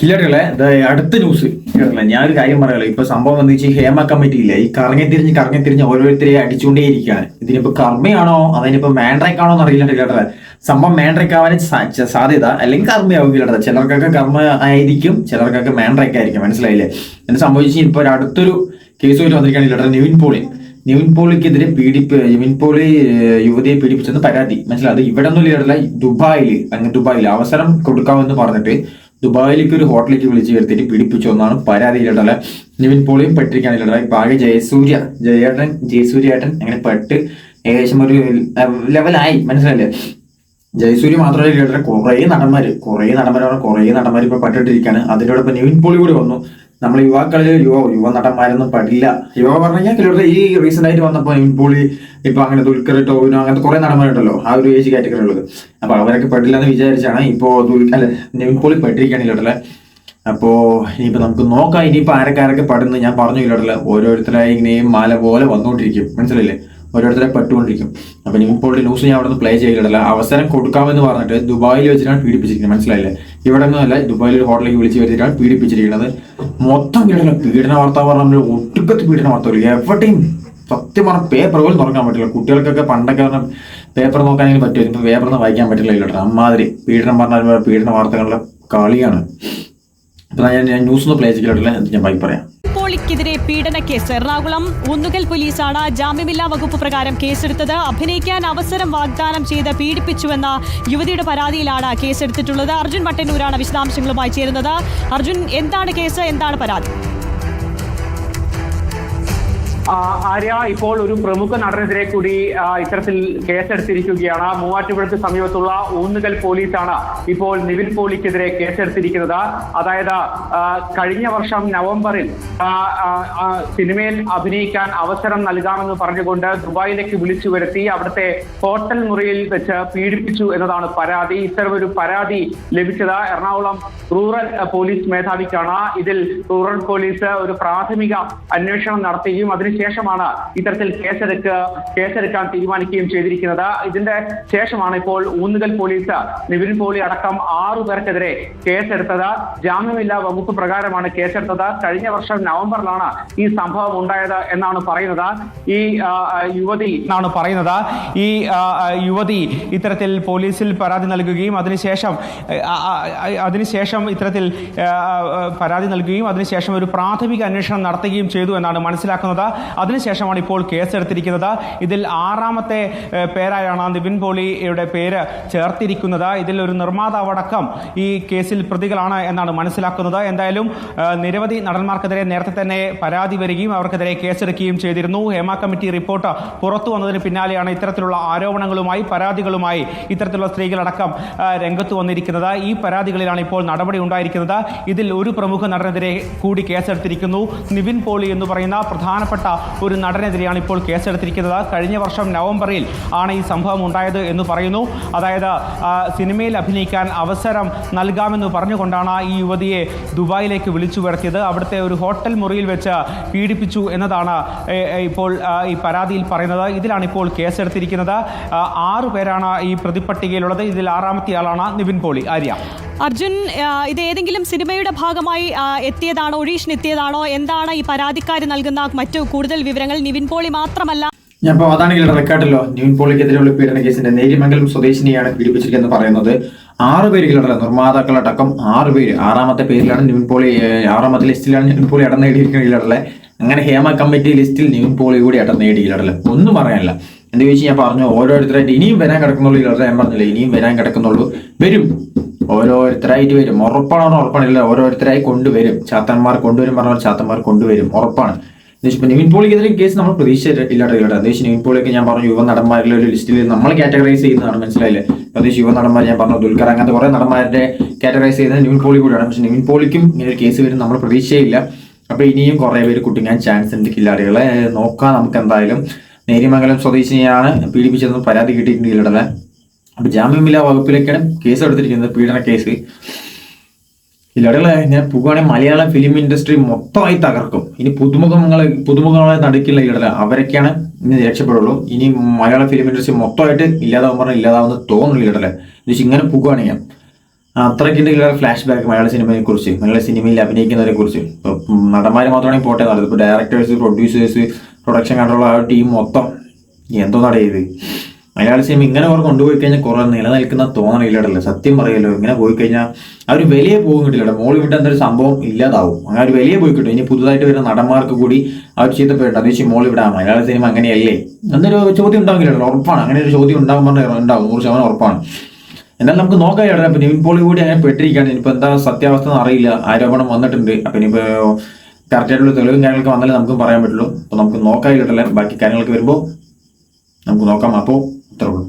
കിലറുകളെ അടുത്ത ന്യൂസ് കേട്ടില്ല ഞാനൊരു കാര്യം പറയാലോ ഇപ്പൊ സംഭവം എന്ന് വെച്ചാൽ ഹേമ ഇല്ല ഈ കറങ്ങി തിരിഞ്ഞ് കറങ്ങി തിരിഞ്ഞ് ഓരോരുത്തരെ അടിച്ചുകൊണ്ടേയിരിക്കുകയാണ്. ഇതിനിപ്പോ കർമ്മയാണോ? അതിനിപ്പോ മാൻഡ്രൈക്ക് ആണോ എന്ന് അറിയില്ല കേട്ടത് സംഭവം മാൻഡ്രൈക്ക് ആവാൻ സാധ്യത അല്ലെങ്കിൽ കർമ്മയാവും കേട്ടത് ചിലർക്കൊക്കെ കർമ്മ ആയിരിക്കും ചിലർക്കൊക്കെ മാൻഡ്രൈക്ക് ആയിരിക്കും മനസ്സിലായില്ലേ? എന്നെ സംഭവിച്ചു ഇപ്പൊ ഒരു അടുത്തൊരു കേസ് വരെ വന്നിരിക്കുകയാണ് കേട്ടത് നിവിൻ പോളി. നിവിൻ പോളിക്കെതിരെ പീഡിപ്പ് നിവിൻ പോളി യുവതിയെ പീഡിപ്പിച്ചെന്ന് പരാതി. മനസ്സിലായത് ഇവിടെ ഒന്നും ഇല്ല ദുബായിൽ അങ്ങ് ദുബായിൽ അവസരം കൊടുക്കാമെന്ന് പറഞ്ഞിട്ട് ദുബായിലേക്ക് ഒരു ഹോട്ടലിലേക്ക് വിളിച്ചു വരുത്തിയിട്ട് പീഡിപ്പിച്ചു എന്നാണ് പരാതി ഇല്ലടല നിവിൻ പോളിയും ഇല്ലടല ഇപ്പൊ ജയസൂര്യ ജയേട്ടൻ ജയസൂര്യേട്ടൻ അങ്ങനെ പെട്ട് ഏകദേശം ഒരു ലെവലായി മനസ്സിലല്ലേ ജയസൂര്യ മാത്രമല്ല കേട്ടില്ല കുറേ നടന്മാര് കുറേ നടന്മാരാണ് കുറേ നടന്മാർ ഇപ്പൊ പെട്ടിട്ടിരിക്കുകയാണ് അതിനോടൊപ്പം നിവിൻ പോളി കൂടി വന്നു. നമ്മൾ യുവാക്കളിൽ യുവ യുവ നടന്മാരൊന്നും പടില്ല യുവ പറഞ്ഞു കഴിഞ്ഞാൽ ഈ റീസെന്റ് ആയിട്ട് വന്നപ്പോൾ നിവിൻ പോളി ഇപ്പൊ അങ്ങനെ ദുൽഖർ ടോവിനോ അങ്ങനത്തെ കുറെ നടന്മാരുണ്ടല്ലോ ആ ഒരു ഏജ് കാറ്റഗറി ഉള്ളത്. അപ്പൊ അവരൊക്കെ പഠില്ല എന്ന് വിചാരിച്ചാണ് ഇപ്പോ ദുൽ അല്ല നിവിൻ പോളി പെട്ടിരിക്കുകയാണ് ഇല്ലടല്ലേ? അപ്പോ ഇനിയിപ്പോ നമുക്ക് നോക്കാം ഇനിയിപ്പോ ആരൊക്കെ ആരൊക്കെ പെടുന്നു. ഞാൻ പറഞ്ഞു ഇല്ലടല്ലേ ഓരോരുത്തരായി ഇങ്ങനെയും മാല പോലെ വന്നുകൊണ്ടിരിക്കും മനസ്സിലല്ലേ ഓരോരുത്തരെ പെട്ടുകൊണ്ടിരിക്കും. അപ്പൊ ഇപ്പോൾ ന്യൂസ് ഞാൻ അവിടെ നിന്ന് പ്ലേ ചെയ്തിട്ടില്ല അവസരം കൊടുക്കാമെന്ന് പറഞ്ഞിട്ട് ദുബായിൽ വെച്ചിട്ടാണ് പീഡിപ്പിച്ചിരിക്കുന്നത്. മനസ്സിലായില്ലേ? ഇവിടെ നിന്നല്ല ദുബായിൽ ഒരു ഹോട്ടലിലേക്ക് വിളിച്ച് വരുത്തിയിട്ടാണ് പീഡിപ്പിച്ചിരിക്കുന്നത്. മൊത്തം പീഡന പീഡന വാർത്ത പറഞ്ഞാൽ ഒട്ടുക്കത്ത് പീഡന വാർത്തകൾ. എവിടെയും സത്യം പറഞ്ഞ പേപ്പർ പോലും തുറക്കാൻ പറ്റില്ല. കുട്ടികൾക്കൊക്കെ പണ്ടൊക്കെ പറഞ്ഞാൽ പേപ്പർ നോക്കാനെങ്കിലും പറ്റുമോ ഇപ്പൊ പേപ്പർ ഒന്നും വായിക്കാൻ പറ്റില്ല ഇല്ലട്ടോ. അമ്മാതിരി പീഡനം പറഞ്ഞാൽ പീഡന വാർത്തകളുടെ കളിയാണ്. ഇപ്പം ഞാൻ ഞാൻ ന്യൂസ് ഒന്ന് പ്ലേ ചെയ്തിട്ടില്ല. ഞാൻ ബൈ പറയാം. പോളിക്കെതിരെ പീഡന കേസ്. എറണാകുളം ഒന്നുകൽ പോലീസാണ് ജാമ്യമില്ലാ വകുപ്പ് പ്രകാരം കേസെടുത്തത്. അഭിനയിക്കാൻ അവസരം വാഗ്ദാനം ചെയ്ത് പീഡിപ്പിച്ചുവെന്ന യുവതിയുടെ പരാതിയിലാണ് കേസെടുത്തിട്ടുള്ളത്. അർജുൻ മട്ടന്നൂരാണ് വിശദാംശങ്ങളുമായി ചേരുന്നത്. അർജുൻ എന്താണ് കേസ്? എന്താണ് പരാതി? ആര്യ ഇപ്പോൾ ഒരു പ്രമുഖ നടനെതിരെ കൂടി ഇത്തരത്തിൽ കേസെടുത്തിരിക്കുകയാണ്. മൂവാറ്റുപുഴയ്ക്ക് സമീപത്തുള്ള ഊന്നുകൽ പോലീസാണ് ഇപ്പോൾ നിവിൻ പോളിക്കെതിരെ കേസെടുത്തിരിക്കുന്നത്. അതായത് കഴിഞ്ഞ വർഷം നവംബറിൽ സിനിമയിൽ അഭിനയിക്കാൻ അവസരം നൽകാമെന്ന് പറഞ്ഞുകൊണ്ട് ദുബായിലേക്ക് വിളിച്ചു വരുത്തി അവിടുത്തെ ഹോട്ടൽ മുറിയിൽ വെച്ച് പീഡിപ്പിച്ചു എന്നതാണ് പരാതി. ഇത്തരമൊരു പരാതി ലഭിച്ചത് എറണാകുളം റൂറൽ പോലീസ് മേധാവിക്കാണ്. ഇതിൽ റൂറൽ പോലീസ് ഒരു പ്രാഥമിക അന്വേഷണം നടത്തുകയും അതിനുശേഷമാണ് ഇത്തരത്തിൽ കേസെടുക്കുക കേസെടുക്കാൻ തീരുമാനിക്കുകയും ചെയ്തിരിക്കുന്നത്. ഇതിന്റെ ശേഷമാണ് ഇപ്പോൾ ഊന്നുകൽ പോലീസ് നിവിൻ പോളി അടക്കം ആറു പേർക്കെതിരെ കേസെടുത്തത്. ജാമ്യമില്ലാ വകുപ്പ് പ്രകാരമാണ് കേസെടുത്തത്. കഴിഞ്ഞ വർഷം നവംബറിലാണ് ഈ സംഭവം ഉണ്ടായത് എന്നാണ് പറയുന്നത്. ഈ യുവതി എന്നാണ് പറയുന്നത്. ഈ യുവതി ഇത്തരത്തിൽ പോലീസിൽ പരാതി നൽകുകയും അതിനുശേഷം അതിനുശേഷം ഇത്തരത്തിൽ പരാതി നൽകുകയും അതിനുശേഷം ഒരു പ്രാഥമിക അന്വേഷണം നടത്തുകയും ചെയ്തു എന്നാണ് മനസ്സിലാക്കുന്നത്. അതിനുശേഷമാണ് ഇപ്പോൾ കേസെടുത്തിരിക്കുന്നത്. ഇതിൽ ആറാമത്തെ പേരായാണ് നിവിൻ പോളിയുടെ പേര് ചേർത്തിരിക്കുന്നത്. ഇതിൽ ഒരു നിർമ്മാതാവടക്കം ഈ കേസിൽ പ്രതികളാണ് എന്നാണ് മനസ്സിലാക്കുന്നത്. എന്തായാലും നിരവധി നടന്മാർക്കെതിരെ നേരത്തെ തന്നെ പരാതി വരികയും അവർക്കെതിരെ കേസെടുക്കുകയും ചെയ്തിരുന്നു. ഹേമ കമ്മിറ്റി റിപ്പോർട്ട് പുറത്തു വന്നതിന് പിന്നാലെയാണ് ഇത്തരത്തിലുള്ള ആരോപണങ്ങളുമായി പരാതികളുമായി ഇത്തരത്തിലുള്ള സ്ത്രീകളടക്കം രംഗത്ത് വന്നിരിക്കുന്നത്. ഈ പരാതികളിലാണ് ഇപ്പോൾ നടപടി ഉണ്ടായിരിക്കുന്നത്. ഇതിൽ ഒരു പ്രമുഖ നടനെതിരെ കൂടി കേസെടുത്തിരിക്കുന്നു. നിവിൻ പോളി എന്ന് പറയുന്ന പ്രധാനപ്പെട്ട ഒരു നടനെതിരെയാണ് ഇപ്പോൾ കേസെടുത്തിരിക്കുന്നത്. കഴിഞ്ഞ വർഷം നവംബറിൽ ആണ് ഈ സംഭവം ഉണ്ടായത് എന്ന് പറയുന്നു. അതായത് സിനിമയിൽ അഭിനയിക്കാൻ അവസരം നൽകാമെന്ന് പറഞ്ഞുകൊണ്ടാണ് ഈ യുവതിയെ ദുബായിലേക്ക് വിളിച്ചു വരുത്തിയത്. അവിടുത്തെ ഒരു ഹോട്ടൽ മുറിയിൽ വെച്ച് പീഡിപ്പിച്ചു എന്നതാണ് ഇപ്പോൾ ഈ പരാതിയിൽ പറയുന്നത്. ഇതിലാണ് ഇപ്പോൾ കേസെടുത്തിരിക്കുന്നത്. ആറു പേരാണ് ഈ പ്രതിപ്പട്ടികയിലുള്ളത് ഇതിൽ ആറാമത്തെ ആളാണ് നിവിൻ പോളി ആര്യ. അർജുൻ ഇത് ഏതെങ്കിലും സിനിമയുടെ ഭാഗമായി എത്തിയതാണോ ഒഡീഷൻ എത്തിയതാണോ എന്താണ് ഈ പരാതിക്കാർ നൽകുന്ന മറ്റു കൂടുതൽ വിവരങ്ങൾ? നിവിൻ പോളി മാത്രമല്ല. ഞാൻ ഇപ്പോൾ റെക്കോർഡല്ലോ ന്യൂൻ പോളിക്കെതിരെയുള്ള പീഡന കേസിന്റെ നേരിമംഗലം സ്വദേശിനിയാണ് പീഡിപ്പിച്ചിരിക്കുന്നത് പറയുന്നത്. ആറ് പേരുകളുടെ നിർമ്മാതാക്കളടക്കം ആറ് പേര്. ആറാമത്തെ പേരിലാണ് നിവിൻ പോളി ആറാമത്തെ ലിസ്റ്റിലാണ് നിവിൻ പോളി ഇടം നേടിയിരിക്കുന്നത് കിളറലെ അങ്ങനെ ഹേമ കമ്മിറ്റി ലിസ്റ്റിൽ ന്യൂ പോളി കൂടി ഇടം നേടി ഒന്നും പറയാനില്ല. എന്താ ചോദിച്ചാൽ ഞാൻ പറഞ്ഞു ഓരോരുത്തരായിട്ട് ഇനിയും വരാൻ കിടക്കുന്നുള്ളൂ കിളറ ഞാൻ പറഞ്ഞില്ല ഇനിയും വരാൻ കിടക്കുന്നുള്ളൂ. വരും. ഓരോരുത്തരായിട്ട് വരും. ഉറപ്പാണോ? ഉറപ്പാണില്ല. ഓരോരുത്തരായി കൊണ്ടുവരും. ചാത്തന്മാർ കൊണ്ടുവരും പറഞ്ഞാൽ ചാത്തന്മാർ കൊണ്ടുവരും. ഉറപ്പാണ്. ഇപ്പൊ നിവിൻ പോളിക്കെതിരെ കേസ് നമ്മൾ പ്രതീക്ഷിച്ചില്ല ഇല്ലാത്ത കേട്ടോ അത്യാവശ്യം നിവിൻ പോളിയൊക്കെ ഞാൻ പറഞ്ഞു യുവ നടന്മാരിലെ ഒരു ലിസ്റ്റിൽ നമ്മൾ കാറ്റഗറൈസ് ചെയ്യുന്നതാണ്. മനസ്സിലായില്ലേ? അതേ യുവ നടന്മാർ ഞാൻ പറഞ്ഞു ദുൽഖർ അങ്ങനത്തെ കുറെ നടന്മാരുടെ കാറ്റഗറൈസ് ചെയ്യുന്നത് നിവിൻ പോളി കൂടിയാണ്. പക്ഷെ നിവിൻ പോളിക്കും ഇങ്ങനെ കേസ് വരും നമ്മൾ പ്രതീക്ഷയില്ല അപ്പൊ ഇനിയും കുറേ പേര് കുട്ടിങ്ങാൻ ചാൻസ് ഉണ്ട് കില്ലാടികളെ. നോക്കാം നമുക്ക് എന്തായാലും. നേരിമംഗലം സ്വദേശിനിയാണ് പീഡിപ്പിച്ചതെന്ന് പരാതി കിട്ടിയിട്ടുണ്ട് കില്ലടലെ അപ്പൊ ജാമ്യമില്ലാ വകുപ്പിലേക്കാണ് കേസ് എടുത്തിരിക്കുന്നത് പീഡന കേസ് കില്ലാടികളെ ഞാൻ പോകുകയാണെങ്കിൽ മലയാളം ഫിലിം ഇൻഡസ്ട്രി മൊത്തമായി തകർക്കും. ഇനി പുതുമുഖങ്ങളെ പുതുമുഖങ്ങളെ നടക്കില്ല ഇടല അവരൊക്കെയാണ് ഇനി രക്ഷപ്പെടുള്ളൂ. ഇനി മലയാള ഫിലിം ഇൻഡസ്ട്രി മൊത്തമായിട്ട് ഇല്ലാതാവും പറഞ്ഞാൽ ഇല്ലാതാവുന്ന തോന്നുന്നില്ല എന്ന് എന്നുവെച്ചാൽ ഇങ്ങനെ പോകുകയാണെങ്കിൽ അത്രയ്ക്കുണ്ട് ഫ്ലാഷ് ബാക്ക് മലയാള സിനിമയെ കുറിച്ച് മലയാള സിനിമയിൽ അഭിനയിക്കുന്നവരെ കുറിച്ച്. നടന്മാർ മാത്രമാണെങ്കിൽ പോട്ടെ നല്ലത് ഇപ്പൊ ഡയറക്ടേഴ്സ് പ്രൊഡ്യൂസേഴ്സ് പ്രൊഡക്ഷൻ കൺട്രോൾ ആ ടീം മൊത്തം എന്തോ നടയത് മലയാള സിനിമ ഇങ്ങനെ അവർ കൊണ്ടുപോയി കഴിഞ്ഞാൽ കുറെ നിലനിൽക്കുന്ന തോന്നണില്ലടല്ലോ സത്യം പറയല്ലോ ഇങ്ങനെ പോയി കഴിഞ്ഞാൽ ആ ഒരു വലിയ പോകും കിട്ടില്ല മോളി വിട്ട് എന്തൊരു സംഭവം ഇല്ലാതാവും. അങ്ങനെ ഒരു വലിയ പോയി കിട്ടും. ഇനി പുതുതായിട്ട് വരുന്ന നടന്മാർക്ക് കൂടി അവർ ചെയ്തപ്പെട്ടു അത് വെച്ച് മോൾ വിടാം മലയാള സിനിമ അങ്ങനെയല്ലേ? എന്നൊരു ചോദ്യം ഉണ്ടാകില്ലല്ലോ ഉറപ്പാണ്. അങ്ങനെ ഒരു ചോദ്യം ഉണ്ടാകുമ്പോൾ ഉണ്ടാവും. നൂറ് ശതമാനം ഉറപ്പാണ്. എന്നാൽ നമുക്ക് നോക്കാം ചേട്ടാ. അപ്പൊ നിവിൻ പോളി കൂടി അങ്ങനെ പെട്ടിരിക്കുകയാണ്. ഇനിയിപ്പോ എന്താ സത്യാവസ്ഥ എന്ന് അറിയില്ല. ആരോപണം വന്നിട്ടുണ്ട്. അപ്പൊ ഇനിയിപ്പോ കറക്റ്റ് ആയിട്ടുള്ള തെളിവും കാര്യങ്ങളൊക്കെ വന്നാലേ നമുക്ക് പറയാൻ പറ്റുള്ളൂ. അപ്പോൾ നമുക്ക് നോക്കാം ചേട്ടല്ലേ ബാക്കി കാര്യങ്ങളൊക്കെ വരുമ്പോൾ നമുക്ക് നോക്കാം. അപ്പോൾ അത്രേ ഉള്ളൂ.